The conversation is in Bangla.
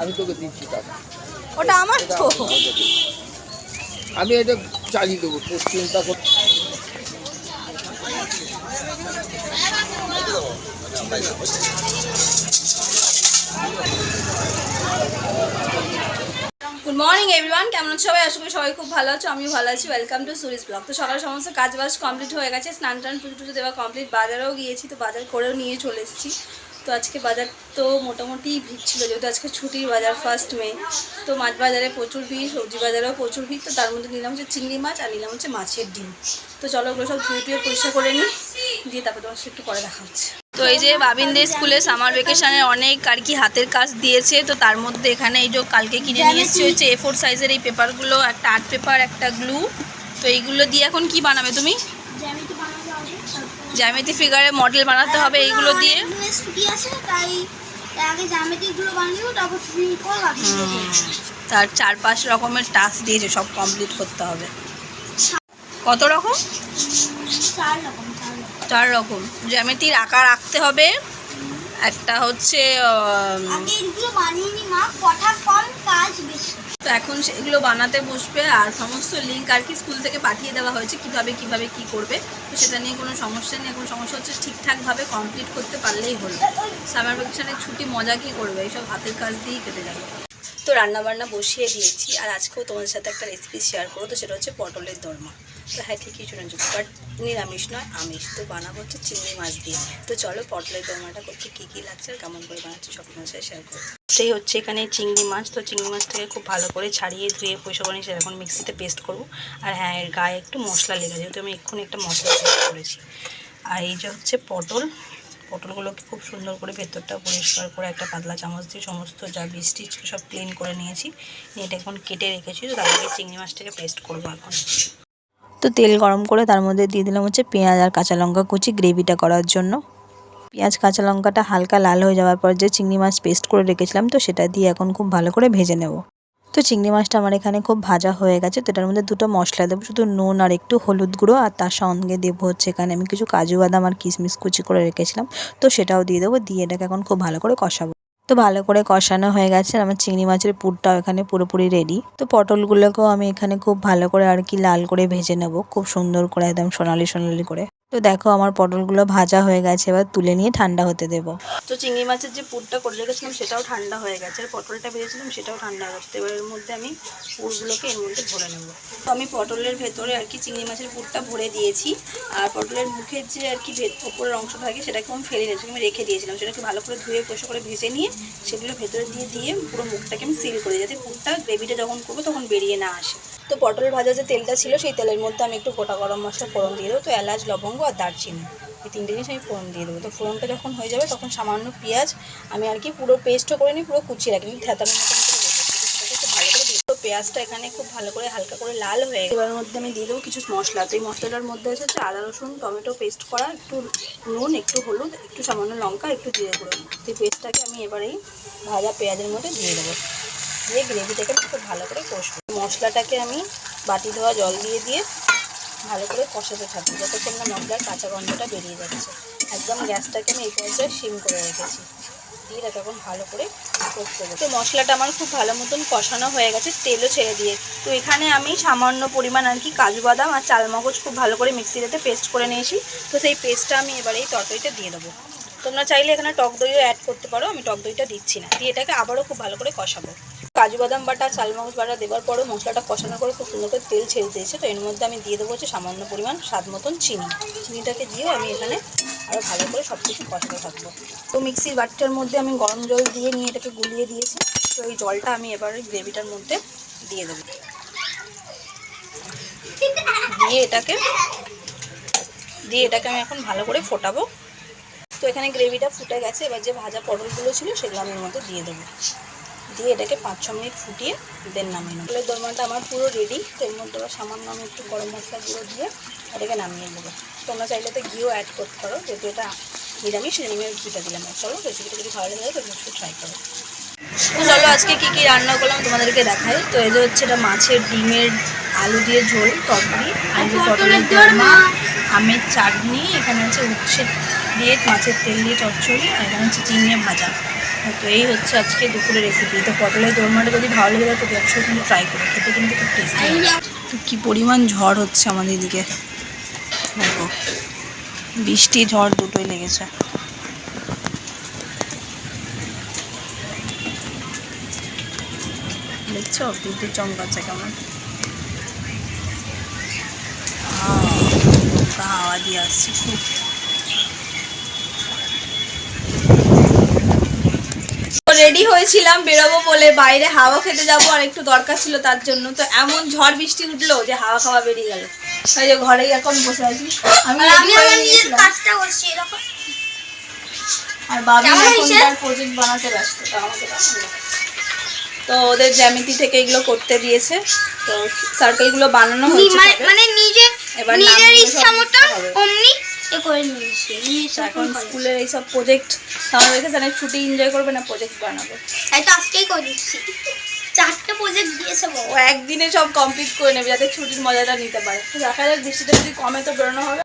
আমি তোকে দিচ্ছি টাকা। ওটা আমার তো। আমি এটা চালিয়ে দেবো তোর চিন্তা কর। গুড মর্নিং এভরিওয়ান কেমন আছো সবাই? আশা করি সবাই খুব ভালো আছো। আমিও ভালো আছি। ওয়েলকাম টু সুরিস ব্লগ তো সকাল সমস্ত কাজ বাজ কমপ্লিট হয়ে গেছে। স্নান টান পুজো টুজো দেওয়া কমপ্লিট বাজারেও গিয়েছি তো বাজার করেও নিয়ে চলে এসেছি। তো আজকে বাজার তো মোটামুটি ভিড় ছিল, যেহেতু আজকে ছুটির বাজার ফার্স্ট মে তো মাছ বাজারে প্রচুর ভিড়, সবজি বাজারেও প্রচুর ভিড়, তো তার মধ্যে নিলাম হচ্ছে চিংড়ি মাছ আর নিলাম হচ্ছে মাছের ডিম। তো চলো ওগুলো সব ধুয়ে টুয়ে পরিষ্কার করে নিই, দিয়ে তারপর তোমার সাথে একটু পরে দেখা হচ্ছে। তো এই যে বাবিনদের স্কুলে সামার ভেকেশনে অনেক আর কি হাতের কাজ দিয়েছে, তো তার মধ্যে এখানে এই যে কালকে কিনে নিয়ে এসেছি হচ্ছে এ ফোর সাইজের এই পেপারগুলো একটা আর্ট পেপার একটা গ্লু তো এইগুলো দিয়ে এখন কি বানাবে তুমি? জ্যামিতি ফিগারে মডেল বানাতে হবে এইগুলো দিয়ে। তার চার পাঁচ রকমের টাস্ক দিয়েছে সব কমপ্লিট করতে হবে। কত রকম? চার রকম জ্যামিতির আকার আঁকতে হবে। একটা হচ্ছে আগে এগুলো বানিয়ে নি মা কথা কম কাজ বেশি। তো এখন সেগুলো বানাতে বসবে আর সমস্ত লিঙ্ক আর কি স্কুল থেকে পাঠিয়ে দেওয়া হয়েছে, কীভাবে কীভাবে, কি করবে, তো সেটা নিয়ে কোনো সমস্যা নেই। কোনো সমস্যা হচ্ছে ঠিকঠাকভাবে কমপ্লিট করতে পারলেই হলো। সামার ভ্যাকেশনের ছুটি মজা কি করবে? এইসব হাতের কাজ দিয়েই কেটে যাবে। তো রান্নাবান্না বসিয়ে দিয়েছি আর আজকেও তোমাদের সাথে একটা রেসিপি শেয়ার করো তো সেটা হচ্ছে পটলের দরমা। তো হ্যাঁ ঠিকই শুনেছো বাট নিরামিষ নয়, আমিষ। তো বানাবো হচ্ছে চিংড়ি মাছ দিয়ে। তো চলো পটলের দরমাটা করতে কী কী লাগছে আর কেমন করে বানাচ্ছি সব তোমার শেয়ার করব। সেই হচ্ছে এখানে চিংড়ি মাছ। তো চিংড়ি মাছটাকে খুব ভালো করে ছাড়িয়ে ধুয়ে বানিয়ে সেটা এখন মিক্সিতে পেস্ট করব। আর হ্যাঁ এর গায়ে একটু মশলা লেগে যেহেতু আমি এক্ষুনি একটা মশলা পেস্ট করেছি। আর এই যে হচ্ছে পটল, পটলগুলোকে খুব সুন্দর করে ভেতরটা পরিষ্কার করে একটা পাতলা চামচ দিয়ে সমস্ত যা বীজ টিজ সব ক্লিন করে নিয়েছি। নিয়ে এটা এখন কেটে রেখেছি। তো তার আগে চিংড়ি মাছটাকে পেস্ট করব এখন। তো তেল গরম করে তার মধ্যে দিয়ে দিলাম হচ্ছে পেঁয়াজ আর কাঁচা লঙ্কা কুচি গ্রেভিটা করার জন্য। পেঁয়াজ, কাঁচা লঙ্কাটা হালকা লাল হয়ে যাওয়ার পর যে চিংড়ি মাছ পেস্ট করে রেখেছিলাম, তো সেটা দিয়ে এখন খুব ভালো করে ভেজে নেব। তো চিংড়ি মাছটা আমার এখানে খুব ভাজা হয়ে গেছে, তো এটার মধ্যে দুটো মশলা দেবো, শুধু নুন আর একটু হলুদ গুঁড়ো, আর তার সঙ্গে দেবো হচ্ছে এখানে আমি কিছু কাজু বাদাম আর কিশমিশ কুচি করে রেখেছিলাম, তো সেটাও দিয়ে দেবো, দিয়ে এটাকে এখন খুব ভালো করে কষাবো। তো ভালো করে কষানো হয়ে গেছে আমার চিংড়ি মাছের পুরটাও এখানে পুরোপুরি রেডি তো পটলগুলোকেও আমি এখানে খুব ভালো করে আর কি লাল করে ভেজে নেব, খুব সুন্দর করে একদম সোনালি সোনালি করে। তো দেখো আমার পটলগুলো ভাজা হয়ে গেছে, এবার তুলে নিয়ে ঠান্ডা হতে দেবো। তো চিংড়ি মাছের যে পুরটা করে রেখেছিলাম, সেটাও ঠান্ডা হয়ে গেছে। আর পটলটা ভেজেছিলাম, সেটাও ঠান্ডা হয়ে গেছে। এবার এর মধ্যে আমি পুরগুলোকে এর মধ্যে ভরে নেব। তো আমি পটলের ভেতরে আর কি চিংড়ি মাছের পুরটা ভরে দিয়েছি। আর পটলের মুখের যে আর কি ওপরের অংশ থাকে, সেটাকে আমি ফেলে দিয়েছি আমি রেখে দিয়েছিলাম। সেটাকে ভালো করে ধুয়ে পয়সা করে ভেজে নিয়ে সেগুলো ভেতরে দিয়ে দিয়ে পুরো মুখটাকে আমি সিল করে যাতে পুরটা গ্রেভিটা যখন করব, তখন বেরিয়ে না আসে। তো পটল ভাজা যে তেলটা ছিল, সেই তেলের মধ্যে আমি একটু গোটা গরম মশলা ফোড়ন দিয়ে দেবো। তো এলাচ, লবঙ্গ আর দারচিনি, এই তিনটে জিনিস আমি ফোড়ন দিয়ে দেবো। তো ফোড়নটা যখন হয়ে যাবে, তখন সামান্য পেঁয়াজ, আমি আর কি পুরো পেস্টও করে নিই, পুরো কুচিয়ে রাখি। থেতানোর মতন করে পেঁয়াজটা এখানে খুব ভালো করে হালকা করে লাল হয়ে এবার মধ্যে আমি দিয়ে দেবো কিছু মশলা। তো এই মশলাটার মধ্যে হচ্ছে আদা, রসুন, টমেটো পেস্ট করা, একটু নুন, একটু হলুদ, একটু সামান্য লঙ্কা, একটু জিরে গুঁড়ো। তো এই পেস্টটাকে আমি এবারেই ভাজা পেঁয়াজের মধ্যে দিয়ে দেবো। দিয়ে গ্রেভিটাকে খুব ভালো করে কষবো। মশলাটাকে আমি বাটি ধোয়া জল দিয়ে দিয়ে ভালো করে কষাতে থাকব যতক্ষণ না মশলার কাঁচা গন্ধটা বেরিয়ে যাচ্ছে। একদম গ্যাসটাকে আমি এই পর্যায়ে সিম করে রেখেছি। দিয়ে এখন ভালো করে কষতে দেবো। তো মশলাটা আমার খুব ভালো মতন কষানো হয়ে গেছে, তেলও ছেড়ে দিয়ে। তো এখানে আমি সামান্য পরিমাণ আর কি কাজু বাদাম আর চালমগজ খুব ভালো করে মিক্সিতে পেস্ট করে নিয়েছি। তো সেই পেস্টটা আমি এবারে এই তরকারিতে দিয়ে দেবো। তোমরা চাইলে এখানে টক দইও অ্যাড করতে পারো, আমি টক দইটা দিচ্ছি না। দিয়ে এটাকে আবারও খুব ভালো করে কষাবো। কাজু বাদাম বাটা চালমগজ বাটা দেওয়ার পরেও মশলাটা কষানোর করে খুব সুন্দর করে তেল ছেড়ে দিয়েছে, তো এর মধ্যে আমি দিয়ে দেবো হচ্ছে সামান্য পরিমাণ স্বাদ মতন চিনি। চিনিটাকে দিয়েও আমি এখানে আরও ভালো করে সব কিছু কষাতে থাকব। তো মিক্সির বাটিটার মধ্যে আমি গরম জল দিয়ে নিয়ে এটাকে গুলিয়ে দিয়েছি, তো এই জলটা আমি এবার গ্রেভিটার মধ্যে দিয়ে দেবো। দিয়ে এটাকে দিয়ে এটাকে আমি এখন ভালো করে ফোটাবো। তো এখানে গ্রেভিটা ফুটে গেছে। এবার যে ভাজা পটলগুলো ছিল সেগুলো আমি এর মধ্যে দিয়ে দেবো। দিয়ে এটাকে পাঁচ ছ মিনিট ফুটিয়ে দেন নামিয়ে নেব। দোরমাটা আমার পুরো রেডি তো এর মধ্যে আবার সামান্য আমি একটু গরম মশলা গুঁড়ো দিয়ে এটাকে নামিয়ে নেব। তোমরা চাইলে তো ঘিও অ্যাড করতে পারো যেহেতু এটা নিরামিষ নিরামিষ ঘিটা দিলাম আর চলো রেসিপিটা যদি ভালো লাগে তো অবশ্যই ট্রাই করো। তো চলো আজকে কি কি রান্না করলাম তোমাদেরকে দেখাই। তো এই যে হচ্ছে এটা মাছের ডিমের আলু দিয়ে ঝোল তরকারি আলু পটলের দোরমা আমের চাটনি এখানে হচ্ছে উচ্ছে দিয়ে মাছের তেল দিয়ে চচ্চড়ি আর এখানে হচ্ছে চিংড়ি ভাজা। তো এই হচ্ছে আজকে দুপুরের রেসিপি তো পটলের দোরমাটা যদি ভালো লেগে যায় তো অবশ্যই কিন্তু ট্রাই করো। খেতে কিন্তু খুব টেস্টি তো কী পরিমাণ ঝড় হচ্ছে আমাদের এদিকে। দেখো, বৃষ্টি, ঝড় দুটোই লেগেছে। দেখছ? বিদ্যুৎ চমকাচ্ছে কেমন। হাওয়া দিয়ে আসছে, খুব। রেডি হয়েছিলাম বেরোবো বলে বাইরে হাওয়া খেতে যাব আর একটু দরকার ছিল তার জন্য। তো এমন ঝড় বৃষ্টি উঠল যে হাওয়া খাওয়া বেরিয়ে গেল। এই যে ঘরেই এখন বসে আছি। আমি আর ready আমি আমার নিজের কাজটা করছি এরকম। আর বাবু এখন তার প্রজেক্ট বানাতে ব্যস্ত তা আমাকে তো ওদের জ্যামিতি থেকে এগুলো করতে দিয়েছে। তো সার্কেলগুলো বানানো হয়েছে মানে মানে নিজে এবার নিজের ইচ্ছা মতন অমনি এ করে নিয়েছি এখন। স্কুলের এইসব প্রজেক্ট সামার ভ্যাকেশনের ছুটি এনজয় করবে না প্রজেক্ট বানাবে। তাই তো আজকেই করে দিচ্ছি। চারটে প্রজেক্ট দিয়েছে ও একদিনে সব কমপ্লিট করে নেবে যাতে ছুটির মজাটা নিতে পারে। দেখা যাক বৃষ্টিটা যদি কমে তো বেরোনো হবে।